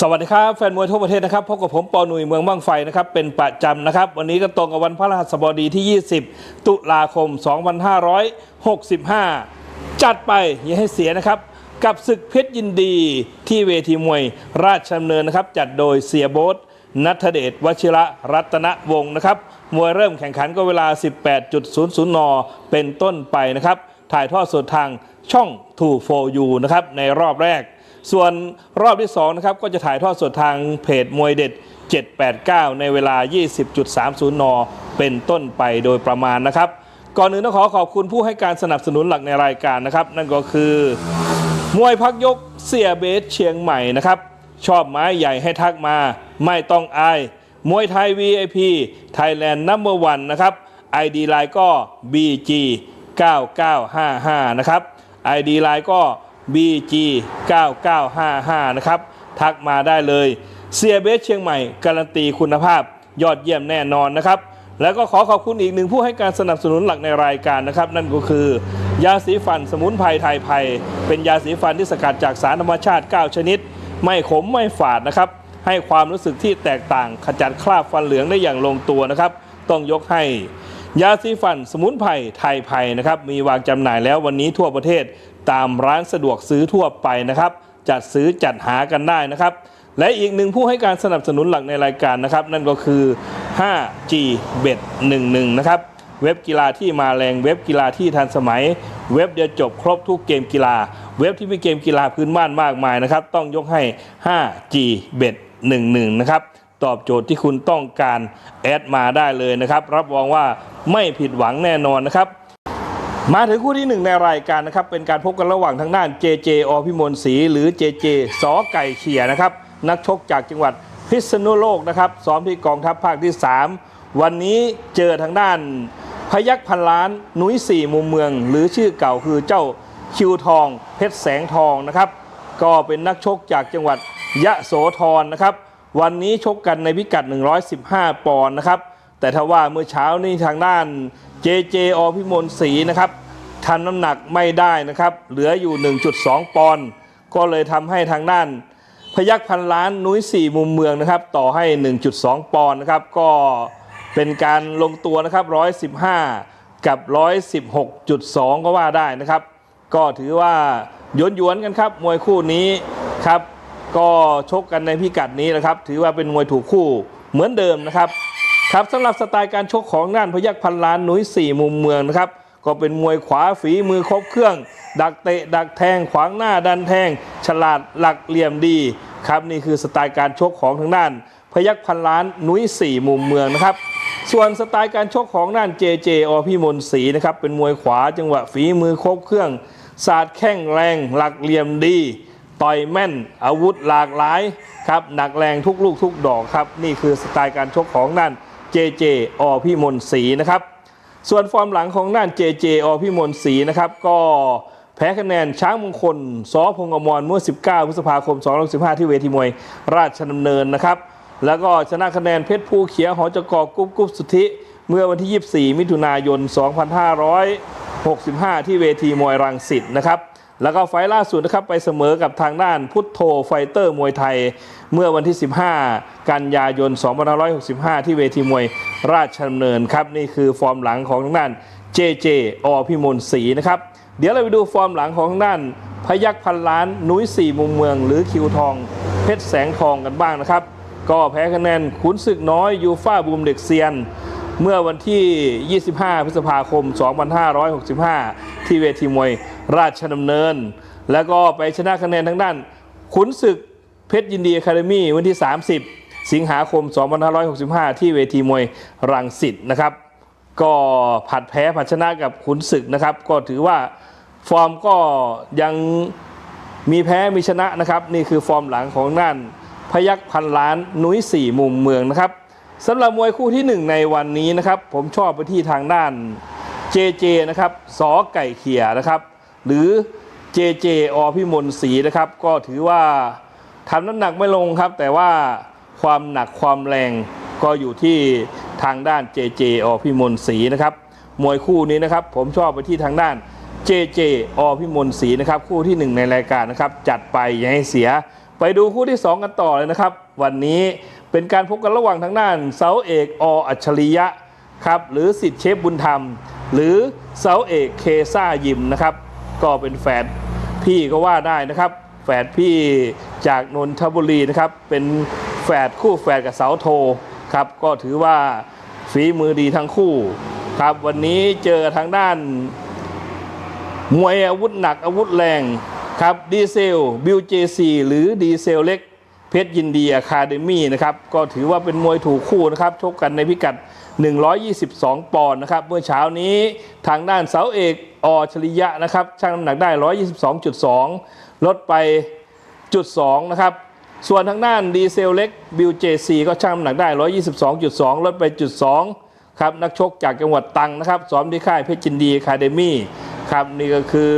สวัสดีครับแฟนมวยทั่วประเทศนะครับพบกับผมปอหนุ่ยเมืองบ้างไฟนะครับเป็นประจำนะครับ วันนี้ก็ตรงกับวันพระรหัสบดีที่ 20 ตุลาคม 2565 จัดไปอย่าให้เสียนะครับ กับศึกเพชรยินดีที่เวทีมวยราชดำเนินนะครับ จัดโดยเสียโบ๊ทนัทเดชวชิระรัตนวงศ์นะครับมวยเริ่มแข่งขันก็เวลา 18.00 น เป็นต้นไปนะครับ ถ่ายทอดสดทางช่อง 2 4 u นะครับในรอบแรก ส่วนรอบที่2นะครับก็จะถ่ายทอดสดทางเพจมวยเด็ด 789 ในเวลา 20.30 น เป็นต้นไปโดยประมาณนะครับ ก่อนอื่นต้องขอขอบคุณผู้ให้การสนับสนุนหลักในรายการนะครับ นั่นก็คือ มวยพักยกเสียเบสเชียงใหม่นะครับ ชอบไม้ใหญ่ให้ทักมา ไม่ต้องอาย มวยไทย VIP Thailand Number 1นะครับ ID ไลน์ก็ BG 9955 นะครับ ID ไลน์ก็ BG9955 นะครับ ทักมาได้เลยเซียเบสเชียงใหม่ การันตีคุณภาพยอดเยี่ยมแน่นอนนะครับ แล้วก็ขอขอบคุณอีกหนึ่งผู้ให้การสนับสนุนหลักในรายการนะครับ นั่นก็คือยาสีฟันสมุนไพรไทยไพรเป็นยาสีฟันที่สกัดจากสารธรรมชาติ 9 ชนิด ไม่ขมไม่ฝาดนะครับ ให้ความรู้สึกที่แตกต่างขจัดคราบฟันเหลืองได้อย่างลงตัวนะครับ ต้องยกให้ยาสีฟันสมุนไพรไทยไพรนะครับมีวางจำหน่ายแล้ววันนี้ทั่วประเทศ ตามร้านสะดวกซื้อทั่วไปนะครับ จัดซื้อจัดหากันได้นะครับ และอีกหนึ่งผู้ให้การสนับสนุนหลักในรายการนะครับ นั่นก็คือ 5G Bet 11 นะครับ เว็บกีฬาที่มาแรงเว็บกีฬาที่ทันสมัย เว็บเดียวจบครบทุกเกมกีฬา เว็บที่มีเกมกีฬาพื้นบ้านมากมายนะครับ ต้องยกให้ 5G Bet 11 นะครับตอบโจทย์ที่คุณต้องการแอดมาได้เลยนะครับ รับรองว่าไม่ผิดหวังแน่นอนนะครับ มาถึงคู่ที่หนึ่งในรายการนะครับ เป็นการพบกันระหว่างทางด้าน JJ อพิมลศรีหรือ JJ สอไก่เขียนะครับ นักชกจากจังหวัดพิษณุโลกนะครับซ้อมที่กองทัพภาคที่ 3 วันนี้เจอทางด้านพยักพันล้านหนุ้ยสี่มุมเมือง หรือชื่อเก่าคือเจ้าคิวทอง เพชรแสงทองนะครับ ก็เป็นนักชกจากจังหวัดยะโสธรนะครับ วันนี้ชกกันในพิกัด 115 ปอนด์นะครับแต่ถ้าว่าเมื่อเช้านี้ทางด้าน JJ อพิมลศรีนะครับทำน้ำหนักไม่ได้นะครับ เหลืออยู่ 1.2 ปอนด์ก็เลยทำให้ทางด้าน พยักพันล้านนุ้ยสี่มุมเมืองนะครับ ต่อให้ 1.2 ปอนด์นะครับ ก็เป็นการลงตัวนะครับ 115 กับ 116.2 ก็ว่าได้นะครับ ก็ถือว่าหยวนๆกันครับ มวยคู่นี้ครับ ก็ชกกันในพิกัดนี้นะครับ ถือว่าเป็นมวยถูกคู่เหมือนเดิมนะครับ ครับสำหรับสไตล์การชกของด้านพยักพันล้านหนุ้ยสี่มุมเมืองนะครับก็เป็นมวยขวาฝีมือครบเครื่อง ดักเตะ ดักแทงขวางหน้าดันแทง ฉลาดหลักเหลี่ยมดี ครับนี่คือสไตล์การชกของทางด้าน พยักพันล้านหนุ้ยสี่มุมเมืองนะครับส่วนสไตล์การชกของด้าน JJ อพี่มนศรีนะครับเป็นมวยขวาจังหวะฝีมือครบเครื่องศาสตร์แข้งแรงหลักเหลี่ยมดีต่อยแม่นอาวุธหลากหลายครับหนักแรงทุกลูกทุกดอกครับนี่คือสไตล์การชกของด้าน JJ อพี่มนศรีนะครับ ส่วนฟอร์มหลังของด้าน JJ อพี่มนศรีนะครับ ก็แพ้คะแนนช้างมงคลสอพงอมรเมื่อ 19 พฤษภาคม 2015 ที่เวทีมวยราชดำเนินนะครับ แล้วก็ชนะคะแนนเพชรภูเขียวหอจกกุ๊บกุ๊บสุทธิ เมื่อวันที่ 24 มิถุนายน 2565 ที่เวทีมวยรังสิตนะครับ แล้วก็ไฟล์ล่าสุดนะครับไปเสมอกับทางด้านพุทโธไฟเตอร์มวยไทย เมื่อวันที่ 15 กันยายน 2565 ที่เวทีมวยราชดำเนินครับ นี่คือฟอร์มหลังของทางด้าน JJ อพิมลศรีนะครับ เดี๋ยวเราไปดูฟอร์มหลังของทางด้านพยักพันล้านนุ้ยสี่มุมเมือง หรือคิวทอง เพชรแสงทองกันบ้างนะครับ ก็แพ้คะแนนขุนศึกน้อยยูฟ่าบูมเด็กเซียน เมื่อวันที่ 25 พฤษภาคม 2565 ที่เวทีมวยราชดำเนิน แล้วก็ไปชนะคะแนนทางด้าน ขุนศึกเพชรยินดีอะคาเดมี่วันที่ 30 สิงหาคม 2565 ที่เวทีมวยรังสิตนะครับ ก็ผัดแพ้ผัดชนะกับขุนศึกนะครับ ก็ถือว่าฟอร์มก็ยังมีแพ้มีชนะนะครับ นี่คือฟอร์มหลังของด้านพยักพันล้านนุ้ยสี่มุมเมืองนะครับ สำหรับมวยคู่ที่หนึ่งในวันนี้นะครับ ผมชอบไปที่ทางด้าน JJ นะครับสอไก่เขียนะครับ หรือ JJ อพิมลศรีนะครับ ก็ถือว่าทำน้ำหนักไม่ลงครับ แต่ว่าความหนักความแรงก็อยู่ที่ทางด้าน JJ อพิมลศรีนะครับ มวยคู่นี้นะครับ ผมชอบไปที่ทางด้าน JJ อพิมลศรีนะครับ คู่ที่หนึ่งในรายการนะครับ จัดไปอย่าให้เสีย ไปดูคู่ที่ 2 กันต่อเลยนะครับ วันนี้ เป็นการพบกันระหว่างทางด้านเสาเอกออัจฉริยะครับหรือสิทธิเชฟบุญธรรม หรือเสาเอกเคซ่ายิมนะครับก็เป็นแฝดพี่ก็ว่าได้นะครับ แฝดพี่จากนนทบุรีนะครับเป็นแฝดคู่แฝดกับเสาโทครับก็ถือว่าฝีมือดีทั้งคู่ครับวันนี้เจอทางด้านมวยอาวุธหนักอาวุธแรงครับดีเซลบิวเจซีหรือดีเซลเล็ก เพชรยินดีอะคาเดมี่นะครับก็ถือว่าเป็นมวยถูกคู่นะครับชกกันในพิกัด 122 ปอนด์นะครับเมื่อเช้านี้ทางด้านเสาเอกอชริยะนะครับชั่งน้ำหนักได้ 122.2 ลดไปจุด2นะครับส่วนทางด้านดีเซลเล็กบิวเจซีก็ชั่งน้ำหนักได้ 122.2 ลดไปจุด2ครับนักชกจากจังหวัดตังนะครับซ้อมที่ค่ายเพชรจินดีคาเดมี่ครับนี่ก็คือ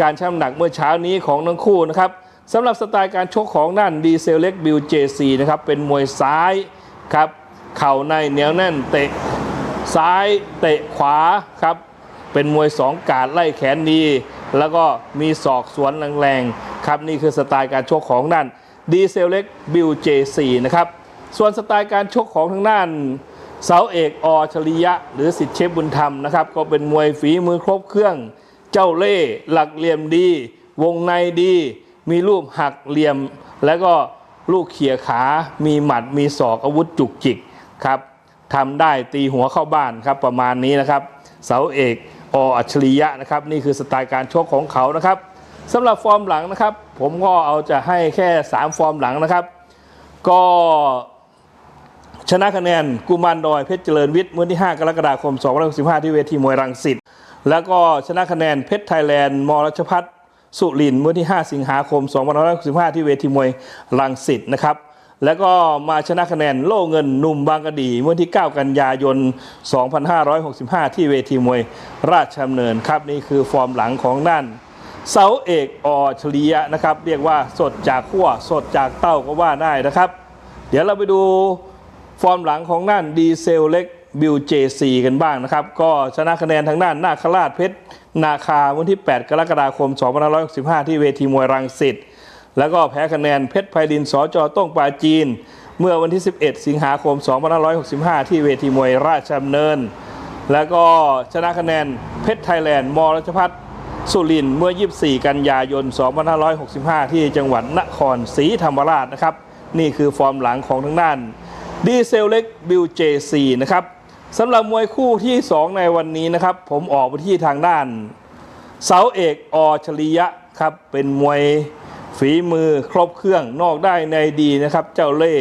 การชั่งน้ำหนักเมื่อเช้านี้ของทั้งคู่นะครับ สำหรับสไตล์การชกของด้านดีเซลเล็กบิวเจซีนะครับเป็นมวยซ้ายครับเข่าในเหนียวแน่นเตะซ้ายเตะขวาครับเป็นมวยสองกาดไล่แขนดี แล้วก็มีศอกสวนแรงๆครับนี่คือสไตล์การชกของด้านดีเซลเล็กบิวเจซีนะครับส่วนสไตล์การชกของทางด้านเสาเอกอชริยะ หรือสิทธิเชฟบุญธรรมนะครับก็เป็นมวยฝีมือครบเครื่อง เจ้าเล่ห์หลักเหลี่ยมดี วงในดี มีรูปหักเหลี่ยม แล้วก็ลูกเขี่ยขา มีหมัด มีศอกอาวุธจุกจิกครับทำได้ตีหัวเข้าบ้านครับประมาณนี้นะครับ เสาเอกออัจฉริยะนะครับ นี่คือสไตล์การชกของเขานะครับสำหรับฟอร์มหลังนะครับ ผมก็เอาจะให้แค่ 3 ฟอร์มหลังนะครับ ก็ชนะคะแนนกุมารดอยเพชรเจริญวิทย์เมื่อที่ 5 กรกฎาคม2015ที่เวทีมวยรังสิตแล้วก็ชนะคะแนนเพชรไทยแลนด์มรัชพัฒน์ สุรินทร์เมื่อที่ 5 สิงหาคม 2565 ที่เวทีมวยรังสิตนะครับ แล้วก็มาชนะคะแนนโล่เงินหนุ่มบางกะดี เมื่อที่ 9 กันยายน 2565 ที่เวทีมวยราชดำเนินครับนี่คือฟอร์มหลังของด้านเสาเอกอชลียะนะครับ เรียกว่าสดจากขั้วสดจากเต้าก็ว่าได้นะครับ เดี๋ยวเราไปดูฟอร์มหลังของด้านดีเซลเล็ก บิวเจซีกันบ้างนะครับ ก็ชนะคะแนนทางด้านนาคราชเพชร นาคาวันที่ 8 กรกฎาคม 2565 ที่เวทีมวยรังสิตแล้วก็แพ้คะแนนเพชรไพดินสจต้งปาจีน เมื่อวันที่ 11 สิงหาคม 2565 ที่เวทีมวยราชดำเนิน แล้วก็ชนะคะแนนเพชรไทยแลนด์มรัชพัฒนสุรินเมื่อ 24 กันยายน 2565 ที่จังหวัดนครศรีธรรมราชนะครับ นี่คือฟอร์มหลังของทางด้านดีเซลเล็กบิวเจซีนะครับ สำหรับมวยคู่ที่ 2 ในวันนี้นะครับ ผมออกไปที่ทางด้าน เสาเอกอชริยะครับ เป็นมวยฝีมือครบเครื่องนอกได้ในดีนะครับ เจ้าเล่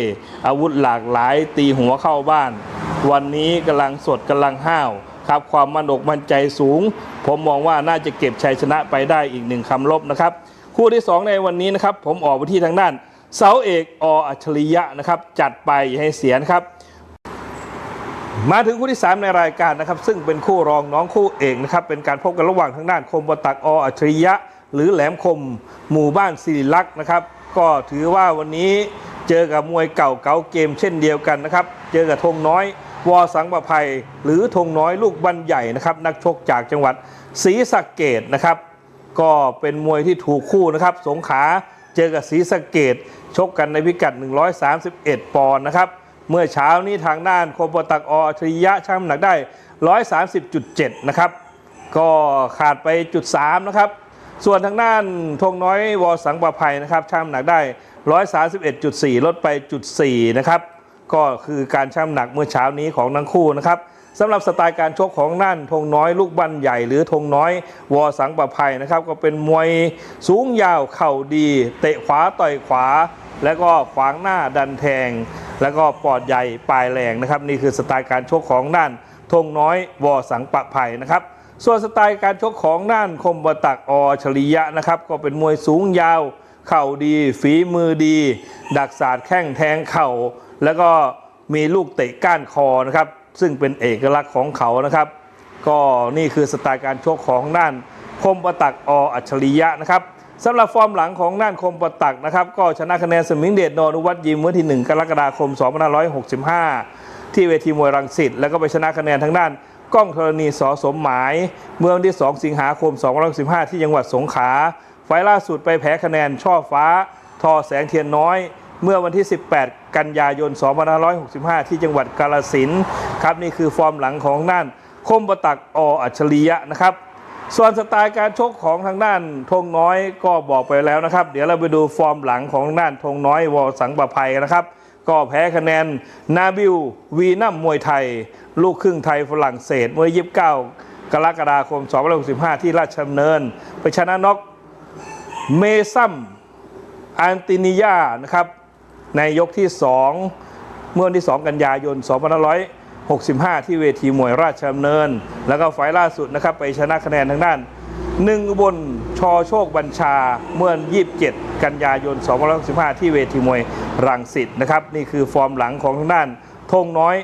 อาวุธหลากหลายตีหัวเข้าบ้าน วันนี้กำลังสดกำลังห้าวครับ ความมั่นอกมั่นใจสูง ผมมองว่าน่าจะเก็บชัยชนะไปได้อีกหนึ่งคำลบนะครับ คู่ที่ 2 ในวันนี้นะครับ ผมออกไปที่ทางด้าน เสาเอกออัจฉริยะนะครับ จัดไปให้เสียนะครับ มาถึงคู่ที่ 3 ในรายการนะครับ ซึ่งเป็นคู่รองน้องคู่เอกนะครับ เป็นการพบกันระหว่างทางด้านคมบตักออัจฉริยะ หรือแหลมคม หมู่บ้านศิริลักษ์นะครับ ก็ถือว่าวันนี้เจอกับมวยเก่าเก่าเกมเช่นเดียวกันนะครับ เจอกับธงน้อยวอสังประภัย หรือธงน้อยลูกบันใหญ่นะครับ นักชกจากจังหวัดศรีสะเกดนะครับ ก็เป็นมวยที่ถูกคู่นะครับ สงขาเจอกับศรีสะเกดชกกันในพิกัด 131 ปอนด์นะครับ เมื่อเช้านี้ทางด้านโคมปตักออัจฉริยะช่างน้ำหนักได้ 130.7 นะครับ ก็ขาดไปจุด3นะครับ ส่วนทางด้านธงน้อยวอสังประภัยนะครับช่างน้ำหนักได้ 131.4 ลดไปจุด4นะครับ ก็คือการช่างน้ำหนักเมื่อเช้านี้ของทั้งคู่นะครับสำหรับสไตล์การชกของนั่นธงน้อยลูกบันใหญ่หรือธงน้อยวอสังประภัยนะครับ ก็เป็นมวยสูงยาวเข่าดี เตะขวาต่อยขวา แล้วก็ขวางหน้าดันแทง แล้วก็ปอดใหญ่ปลายแรงนะครับ นี่คือสไตล์การชกของด้านธงน้อยวอสังปะภัยนะครับส่วนสไตล์การชกของด้านคมบตักอชริยะนะครับ ก็เป็นมวยสูงยาว เข่าดี ฝีมือดี ดักศาสตร์แข้งแทงเข่า แล้วก็มีลูกเตะก้านคอนะครับ ซึ่งเป็นเอกลักษณ์ของเขานะครับ ก็นี่คือสไตล์การชกของด้านคมประตักออัจฉริยะนะครับ สำหรับฟอร์มหลังของด้านคมประตักนะครับ ก็ชนะคะแนนสมิงเดชนนุวัฒน์ยิมเมื่อที่ 1 กรกฎาคม 2565 ที่เวทีมวยรังสิตแล้วก็ไปชนะคะแนนทางด้านกล้องธรณีสอสมหมาย เมื่อวันที่ 2 สิงหาคม 2515ที่จังหวัดสงขลาไฟล์ล่าสุดไปแพ้คะแนนช่อฟ้า ทอแสงเทียนน้อย เมื่อวันที่ 18 กันยายน 2565 ที่จังหวัดกาลสินครับนี่คือฟอร์มหลังของด้านคมประตักออัจฉริยะนะครับ ส่วนสไตล์การชกของทางด้านธงน้อยก็บอกไปแล้วนะครับ เดี๋ยวเราไปดูฟอร์มหลังของทางด้านธงน้อยวอสังประภัยนะครับ ก็แพ้คะแนน นาบิลวีนัมมวยไทย ลูกครึ่งไทยฝรั่งเศสเมื่อ 29 กรกฎาคม 2565 ที่ราชดำเนิน ไปชนะน็อกเมซัมอันตินิยานะครับ ในยกที่ 2 เมื่อวันที่ 2 กันยายน 65 ที่เวทีมวยราชดำเนิน แล้วก็ไฟล์ล่าสุดนะครับไปชนะคะแนนทางด้านหนึ่งบลชอโชคบัญชาเมื่อ 27 กันยายน 2565 ที่เวทีมวยรังสิตนะครับ นี่คือฟอร์มหลังของทางด้านธงน้อย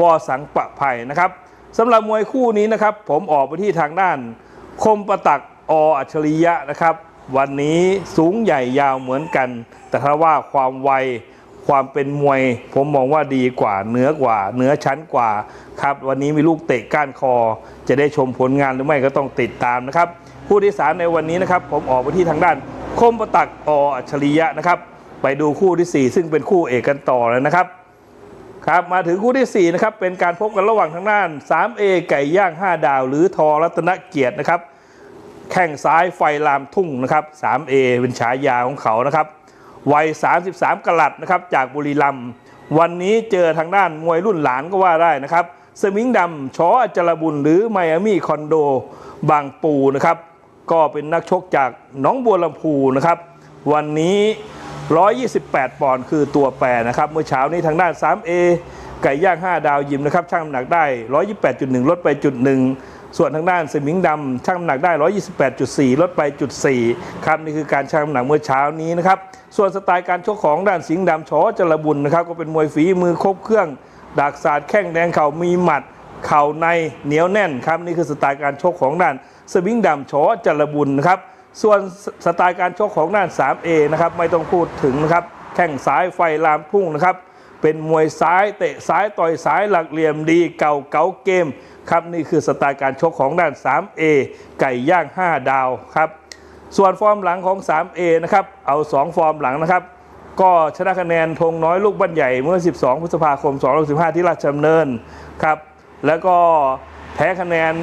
วอสังปะไผ่นะครับสำหรับมวยคู่นี้นะครับ ผมออกไปที่ทางด้าน คมประตักออัจฉริยะนะครับ วันนี้สูงใหญ่ยาวเหมือนกัน แต่ถ้าว่าความไว ความเป็นมวย ผมมองว่าดีกว่าเหนือกว่าเหนือชั้นกว่าครับวันนี้มีลูกเตะก้านคอ จะได้ชมผลงานหรือไม่ก็ต้องติดตามนะครับคู่ที่สามในวันนี้นะครับผมออกไปที่ทางด้านคมประตักออัจฉริยะนะครับ ไปดูคู่ที่สี่ซึ่งเป็นคู่เอกกันต่อเลยนะครับครับมาถึงคู่ที่ 4 นะครับ เป็นการพบกันระหว่างทางด้าน 3A ไก่ย่าง 5 ดาว หรือทอรัตนเกียรตินะครับ แข้งซ้ายไฟลามทุ่งนะครับ 3A เป็นฉายาของเขานะครับ วัย 33กลัดนะครับจากบุรีรัมย์วันนี้เจอทางด้านมวยรุ่นหลานก็ว่าได้นะครับสมิงดำชออัจจรบุญหรือไมอามี่คอนโดบางปูนะครับ ก็เป็นนักชกจากหนองบัวลำพูนะครับ วันนี้ 128 ปอนด์คือตัวแปรนะครับ เมื่อเช้านี้ทางด้าน 3A ไก่ย่าง 5 ดาวยิมนะครับช่างน้ำหนักได้ 128.1 ลดไปจุดหนึ่ง ส่วนทางด้านสมิงดำช่างน้ำหนักได้ 128.4 ลดไปจุด4ครับนี่คือการช่างน้ำหนักเมื่อเช้านี้นะครับ ส่วนสไตล์การชกของด้านสิงห์ดำชอจรบุญนะครับก็เป็นมวยฝีมือครบเครื่องดักศาสตร์แข้งแดงเข่ามีหมัดเข่าในเหนียวแน่นครับนี่คือสไตล์การชกของด้านสวิงดำชอจรบุญนะครับส่วนสไตล์การชกของด้าน 3A นะครับไม่ต้องพูดถึงนะครับแข้งซ้ายไฟลามพุ่งนะครับ เป็นมวยซ้ายเตะซ้ายต่อยซ้ายหลักเหลี่ยมดีเก่าเก๋าเกมครับนี่คือสไตล์การชกของด้าน 3A ไก่ย่าง 5 ดาวครับส่วนฟอร์มหลังของ 3A นะครับเอา 2 ฟอร์มหลังนะครับก็ชนะคะแนนธงน้อยลูกบ้านใหญ่เมื่อ 12 พฤษภาคม 2015 ที่ราชดำเนินครับแล้วก็แพ้คะแนน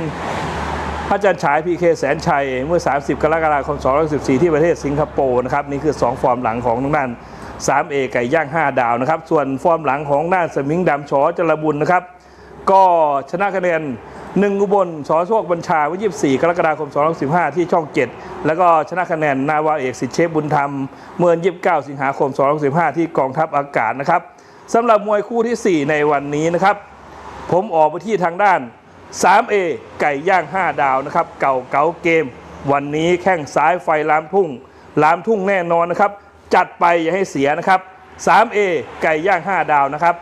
พระจันทร์ฉายพีเคแสนชัยเมื่อ 30 กรกฎาคม 2014 ที่ประเทศสิงคโปร์นะครับนี่คือ 2 ฟอร์มหลังของทางด้าน 3A ไก่ย่าง 5 ดาวนะครับ ส่วนฟอร์มหลังของด้านสมิงดำชอจรบุญนะครับ ก็ชนะคะแนนหนึ่งอุบลสอโชคบัญชาวันที่24 กรกฎาคม 2015 ที่ช่อง 7 แล้วก็ชนะคะแนนนาวาเอกสิทธิเชฟบุญธรรม เมื่อ 29 สิงหาคม 2015 ที่กองทัพอากาศนะครับสำหรับมวยคู่ที่ 4 ในวันนี้นะครับ ผมออกไปที่ทางด้าน 3A ไก่ย่าง 5 ดาวนะครับ เก่าเก๋าเกม วันนี้แข้งซ้ายไฟลามทุ่งลามทุ่งแน่นอนนะครับ จัดไปอย่าให้เสียนะครับ 3A ไก่ย่าง 5 ดาวนะครับ